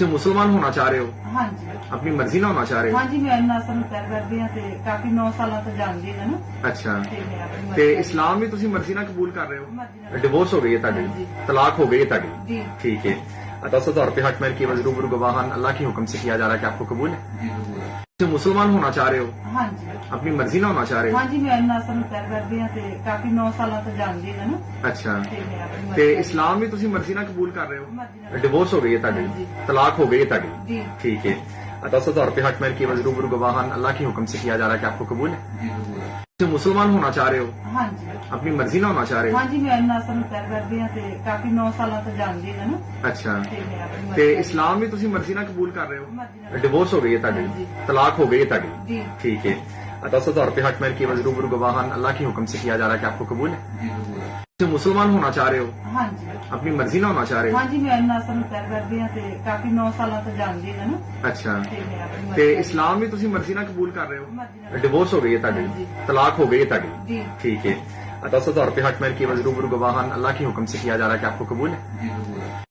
ਤੁਸੀਂ ਮੁਸਲਮਾਨ ਹੋਣਾ ਚਾਹ ਰਹੇ ਹੋ? ਹਾਂਜੀ। ਆਪਣੀ ਮਰਜ਼ੀ ਨਾਲ ਹੋਣਾ ਚਾਹ ਰਹੇ ਹੋ? ਹਾਂਜੀ ਮੈਂ ਇੰਨਾ ਸਮਤਰ ਕਰਦੀ ਆ ਤੇ ਕਾਫੀ 9 ਸਾਲਾਂ ਤੋਂ ਜਾਣਦੀ ਹਾਂ ਨਾ ਅੱਛਾ। ਤੇ ਇਸਲਾਮ ਵੀ ਤੁਸੀਂ ਮਰਜ਼ੀ ਨਾਲ ਕਬੂਲ ਕਰ ਰਹੇ ਹੋ? ਡਿਵੋਰਸ ਹੋ ਗਈ ਹੈ ਤੁਹਾਡੀ। ਤਲਾਕ ਹੋ ਗਈ ਹੈ ਤੁਹਾਡੀ। ਠੀਕ ਹੈ। दस हजार रुपये हक मेल की वजरूबर गवाहान अल्लाह के हुक्म से किया जा रहा है कि आपको कबूल है ਤੁਸੀਂ ਮੁਸਲਮਾਨ ਹੋਣਾ ਚਾਹ ਰਹੇ ਹੋ ਹਾਂਜੀ ਆਪਣੀ ਮਰਜ਼ੀ ਨਾਲ ਹੋਣਾ ਚਾਹ ਰਹੇ ਹੋ ਹਾਂਜੀ ਮੈਂ ਨਾਸਰ ਨੂੰ ਪਿਆਰ ਕਰਦੀ ਹਾਂ ਤੇ ਕਾਫੀ 9 ਸਾਲਾਂ ਤੋਂ ਜਾਣਦੀ ਹਾਂ ਨਾ ਅੱਛਾ ਤੇ ਮੈਂ ਆਪਣੀ ਤੇ ਮਰਜ਼ੀ ਇਸਲਾਮ ਵੀ ਤੁਸੀਂ ਮਰਜ਼ੀ ਨਾਲ ਕਬੂਲ ਕਰ ਰਹੇ ਹੋ ਮਰਜ਼ੀ ਨਾਲ- ਡਿਵੋਰਸ ਹੋ ਗਈ ਹੈ ਤੁਹਾਡੀ ਹਾਂਜੀ। तलाक हो गई है ਤੁਹਾਡੀ जी ठीक है दस हजार रुपये हक मेल की वजरूबर गवाहान अल्लाह के हुक्म से किया जा रहा है कि आपको कबूल है ਤੁਸੀਂ ਮੁਸਲਮਾਨ ਹੋਣਾ ਚਾਹ ਰਹੇ ਹੋ ਹਾਂਜੀ ਆਪਣੀ ਮਰਜ਼ੀ ਨਾਲ ਹੋਣਾ ਚਾਹ ਰਹੇ ਹੋ ਹਾਂਜੀ ਮੈਂ ਨਾਸਰ ਨੂੰ ਪਿਆਰ ਕਰਦੀ ਹਾਂ ਤੇ ਕਾਫੀ 9 ਸਾਲਾਂ ਤੋਂ ਜਾਣਦੀ ਹਾਂ ਨਾ ਅੱਛਾ ਤੇ ਮੈਂ ਆਪਣੀ ਤੇ ਮਰਜ਼ੀ ਇਸਲਾਮ ਵੀ ਤੁਸੀਂ ਮਰਜ਼ੀ ਨਾਲ ਕਬੂਲ ਕਰ ਰਹੇ ਹੋ ਮਰਜ਼ੀ ਨਾਲ- ਡਿਵੋਰਸ ਹੋ ਗਈ ਹੈ ਤੁਹਾਡੀ ਹਾਂਜੀ। तलाक हो गई है ਤੁਹਾਡੀ जी ठीक है दस हजार रुपये हक मेल की वजरूबर गवाहान अल्लाह के हुक्म से किया जा रहा है कि आपको कबूल है ਤੁਸੀਂ ਮੁਸਲਮਾਨ ਹੋਣਾ ਚਾਹ ਰਹੇ ਹੋ ਹਾਂਜੀ ਆਪਣੀ ਮਰਜ਼ੀ ਨਾਲ ਹੋਣਾ ਚਾਹ ਰਹੇ ਹੋ ਹਾਂਜੀ ਮੈਂ ਨਾਸਰ ਨੂੰ ਪਿਆਰ ਕਰਦੀ ਹਾਂ ਤੇ ਕਾਫੀ 9 ਸਾਲਾਂ ਤੋਂ ਜਾਣਦੀ ਹਾਂ ਨਾ ਅੱਛਾ ਤੇ ਮੈਂ ਆਪਣੀ ਤੇ ਮਰਜ਼ੀ ਇਸਲਾਮ ਵੀ ਤੁਸੀਂ ਮਰਜ਼ੀ ਨਾਲ ਕਬੂਲ ਕਰ ਰਹੇ ਹੋ ਮਰਜ਼ੀ ਨਾਲ- ਡਿਵੋਰਸ ਹੋ ਗਈ ਹੈ ਤੁਹਾਡੀ ਹਾਂਜੀ। तलाक हो गई है ਤੁਹਾਡੀ जी ठीक है दस हजार रुपये हक मेल की वजरूबर गवाहान अल्लाह के हुक्म से किया जा रहा है कि आपको कबूल है